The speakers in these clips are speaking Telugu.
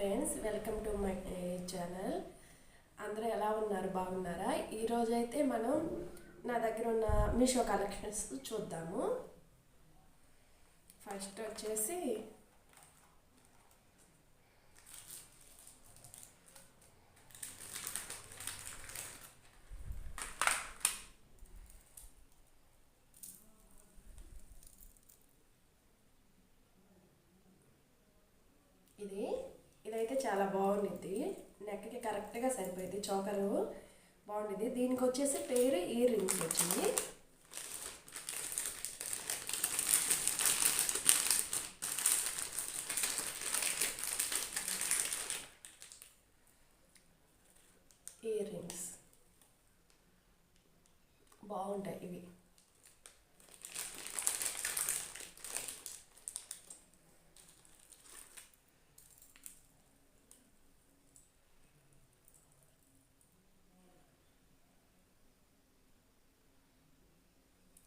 Friends welcome to my channel. అందరూ ఎలా ఉన్నారు? బాగున్నారా? ఈరోజు అయితే మనం నా దగ్గర ఉన్న మీషో కలెక్షన్స్ చూద్దాము. ఫస్ట్ వచ్చేసి ఇది ఇదైతే చాలా బాగుండిద్ది. నెక్కి కరెక్ట్గా సరిపోయింది చోకరు బాగుండిద్ది. దీనికి వచ్చేసి పేరు ఇయర్ రింగ్స్ వచ్చింది ఇయర్ రింగ్స్ బాగుంటాయి ఇవి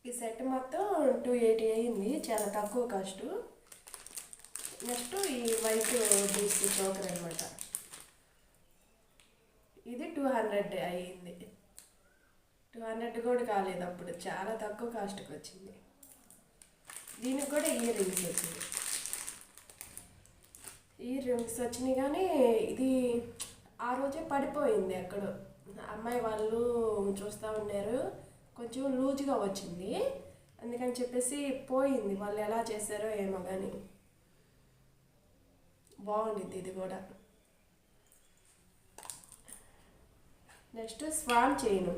ఈ సెట్ మొత్తం టూ ఎయిటీ అయింది చాలా తక్కువ కాస్ట్ నెక్స్ట్ ఈ వైట్ బీసీ చోకర్ అనమాట ఇది టూ హండ్రెడ్ అయ్యింది టూ హండ్రెడ్ కూడా కాలేదు అప్పుడు చాలా తక్కువ కాస్ట్కి వచ్చింది. దీనికి కూడా ఇయర్ రింగ్స్ వచ్చింది. ఇయర్ రింగ్స్ వచ్చినాయి కానీ ఇది ఆ రోజే పడిపోయింది ఎక్కడో. అమ్మాయి వాళ్ళు చూస్తూ ఉన్నారు. కొంచెం లూజ్గా వచ్చింది. అందుకని చెప్పేసి పోయింది. వాళ్ళు ఎలా చేశారో ఏమో కానీ బాగుండిద్ది ఇది కూడా. నెక్స్ట్ స్వాన్ చేయను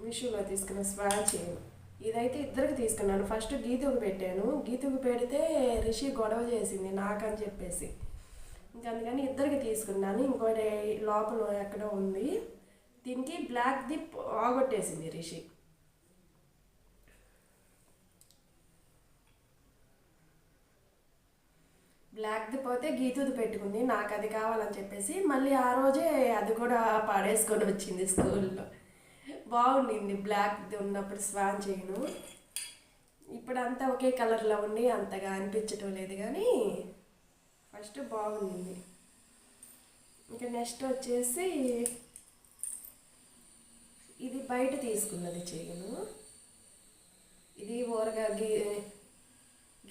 విషులో తీసుకున్న స్వాన్ చేయను ఇదైతే ఇద్దరికి తీసుకున్నాను. ఫస్ట్ గీతకు పెట్టాను. గీతకు పెడితే రిషి గొడవ చేసింది నాకని చెప్పేసి. ఇంకా అందుకని ఇద్దరికి తీసుకున్నాను. ఇంకోటి లోపల ఎక్కడో ఉంది. దీనికి బ్లాక్ది ఆగొట్టేసింది రిషి. బ్లాక్ది పోతే గీతుది పెట్టుకుంది నాకు అది కావాలని చెప్పేసి మళ్ళీ ఆ రోజే అది కూడా పాడేసుకొని వచ్చింది స్కూల్లో. బాగుండింది బ్లాక్ది ఉన్నప్పుడు స్వాన్ చేయను. ఇప్పుడు అంతా ఒకే కలర్లో ఉండి అంతగా అనిపించటం లేదు కానీ ఫస్ట్ బాగుంది. ఇంకా నెక్స్ట్ వచ్చేసి ఇది బయట తీసుకున్నది చేయను. ఇది ఓరగా గీ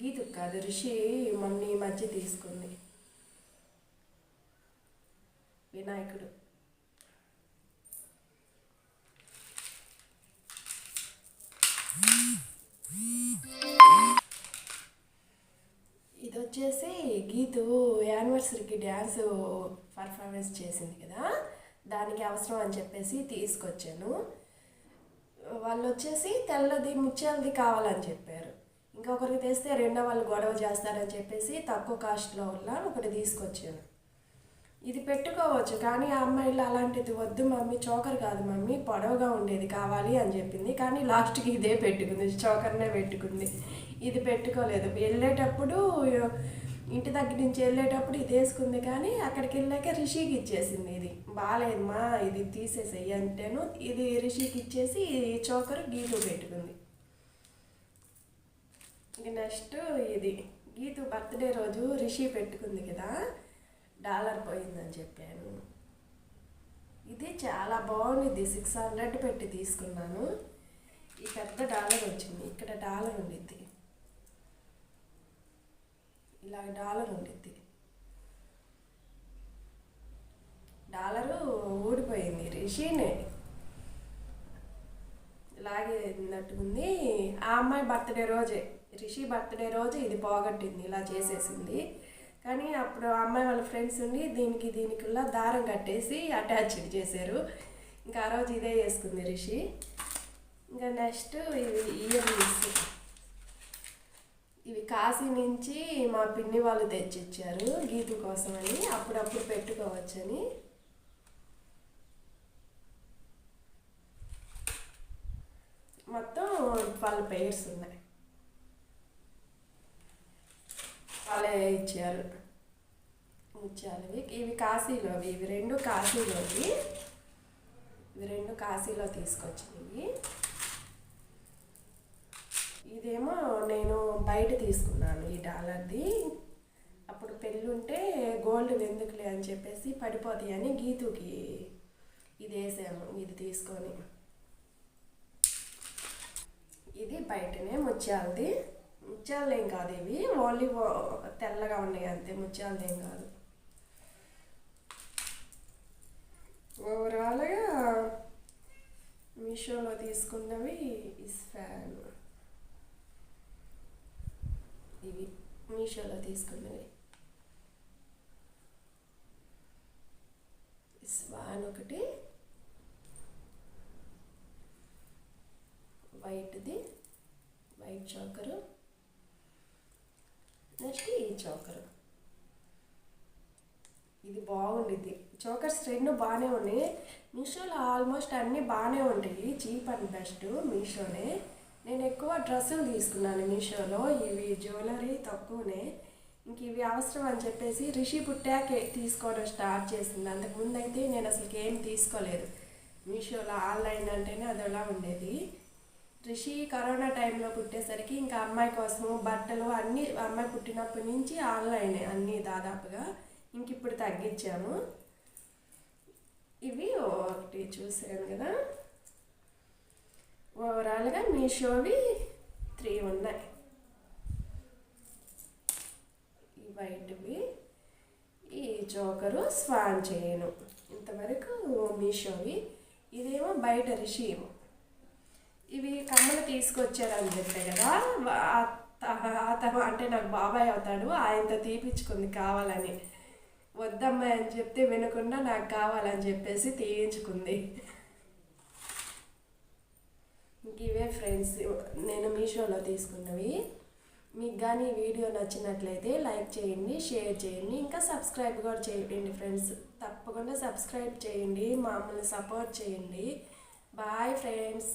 గీతకు కాదు ఋషి మొన్న ఈ మధ్య తీసుకుంది. వినాయకుడు. ఇది వచ్చేసి గీతు యానివర్సరీకి డ్యాన్స్ పర్ఫార్మెన్స్ చేసింది కదా. దానికి అవసరం అని చెప్పేసి తీసుకొచ్చాను. వాళ్ళు వచ్చేసి తెల్లది ముత్యాలది కావాలని చెప్పారు. ఇంకొకరికి తెస్తే రెండో వాళ్ళు గొడవ చేస్తారని చెప్పేసి తక్కువ కాస్ట్లో వల్ల ఒకటి తీసుకొచ్చాను. ఇది పెట్టుకోవచ్చు కానీ ఆ అమ్మాయిలు అలాంటిది వద్దు మమ్మీ చోకర్ కాదు మమ్మీ పొడవుగా ఉండేది కావాలి అని చెప్పింది. కానీ లాస్ట్కి ఇదే పెట్టుకుంది చోకర్నే పెట్టుకుంది. ఇది పెట్టుకోలేదు. వెళ్ళేటప్పుడు ఇంటి దగ్గర నుంచి వెళ్ళేటప్పుడు ఇది వేసుకుంది కానీ అక్కడికి వెళ్ళాక రిషికి ఇచ్చేసింది ఇది. బాగాలేదమ్మా ఇది తీసేసేయి అంటేను. ఇది రిషికి ఇచ్చేసి ఈ చోకరు గీతు పెట్టుకుంది. నెక్స్ట్ ఇది. గీతు బర్త్డే రోజు రిషి పెట్టుకుంది కదా డాలర్ పోయిందని చెప్పాను. ఇది చాలా బాగుంది సిక్స్ హండ్రెడ్ పెట్టి తీసుకున్నాను. ఈ పెద్ద డాలర్ వచ్చింది ఇక్కడ డాలర్ ఉండిద్ది. ఇలా డాలర్ ఉండిద్ది. డాలరు ఊడిపోయింది రిషినే లాగేనట్టుకుంది ఆ అమ్మాయి బర్త్డే రోజే రిషి బర్త్డే రోజు ఇది పోగొట్టింది ఇలా చేసేసింది. కానీ అప్పుడు ఆ అమ్మాయి వాళ్ళ ఫ్రెండ్స్ ఉండి దీనికి దీనికి దారం కట్టేసి అటాచ్డ్ చేశారు. ఇంకా ఆ రోజు ఇదే వేసుకుంది రిషి. ఇంకా నెక్స్ట్ ఇది ఇయర్ రింగ్స్ ఇవి కాశీ నుంచి మా పిన్ని వాళ్ళు తెచ్చిచ్చారు గీతు కోసమని. అప్పుడప్పుడు పెట్టుకోవచ్చని. మొత్తం వాళ్ళ పేర్స్ ఉన్నాయి. వాళ్ళే ఇచ్చారు ముత్యాలవి. ఇవి కాశీలోవి. ఇవి రెండు కాశీలోవి. ఇవి రెండు కాశీలో తీసుకొచ్చినవి ఇదేమో నేను బయట తీసుకున్నాను ఈ డాలర్ది. అప్పుడు పెళ్ళి ఉంటే గోల్డ్ ఎందుకులే అని చెప్పేసి పడిపోతాయి అని గీతుకి ఇది వేసాము ఇది తీసుకొని. ఇది బయటనే ముత్యాలది. ముత్యాలదేం కాదు ఇవి. ఓన్లీ తెల్లగా ఉన్నాయి అంతే ముత్యాలదేం కాదు. ఓవరాల్గా మీషోలో తీసుకున్నవి ఇస్ ఫ్యాన్ ఇవి మీషోలో తీసుకున్నవి. స్వాన్ ఒకటి. వైట్ది వైట్ చాకరు నెక్స్ట్ ఈ చాకరు ఇది బాగుండిద్ది. చోకర్స్ రెండు బాగానే ఉన్నాయి. మీషోలో ఆల్మోస్ట్ అన్నీ బాగానే ఉంటాయి. చీప్ అండ్ బెస్ట్ మీషోనే. నేను ఎక్కువ డ్రెస్సులు తీసుకున్నాను మీషోలో. ఇవి జ్యువెలరీ తక్కువనే. ఇంక ఇవి అవసరం అని చెప్పేసి రిషి పుట్టాకే తీసుకోవడం స్టార్ట్ చేసింది. అంతకుముందు అయితే నేను అసలు ఏం తీసుకోలేదు. మీషోలో ఆన్లైన్ అంటేనే అది ఎలా ఉండేది. రిషి కరోనా టైంలో పుట్టేసరికి ఇంకా అమ్మాయి కోసము బట్టలు అన్నీ అమ్మాయి పుట్టినప్పటి నుంచి ఆన్లైనే అన్నీ దాదాపుగా. ఇంక ఇప్పుడు తగ్గించాము. ఇవి ఒకటి చూసాను కదా. ఓవరాల్గా మీషోవి త్రీ ఉన్నాయి. ఈ వైట్వి ఈ జోకరు స్వాన్ చేయను ఇంతవరకు మీషోవి. ఇదేమో బయట రిషి. ఇవి కమ్మలు తీసుకొచ్చారని చెప్పే కదా. అతను అంటే నాకు బాబాయ్ అవుతాడు. ఆయనతో తీపించుకుంది కావాలని. వద్దమ్మాయి అని చెప్తే వినకుండా నాకు కావాలని చెప్పేసి తీయించుకుంది. ఇవే ఫ్రెండ్స్ నేను మీషోలో తీసుకున్నవి. మీకు కానీ వీడియో నచ్చినట్లయితే లైక్ చేయండి షేర్ చేయండి ఇంకా సబ్స్క్రైబ్ కూడా చేయండి ఫ్రెండ్స్. తప్పకుండా సబ్స్క్రైబ్ చేయండి మమ్మల్ని సపోర్ట్ చేయండి. Bye friends.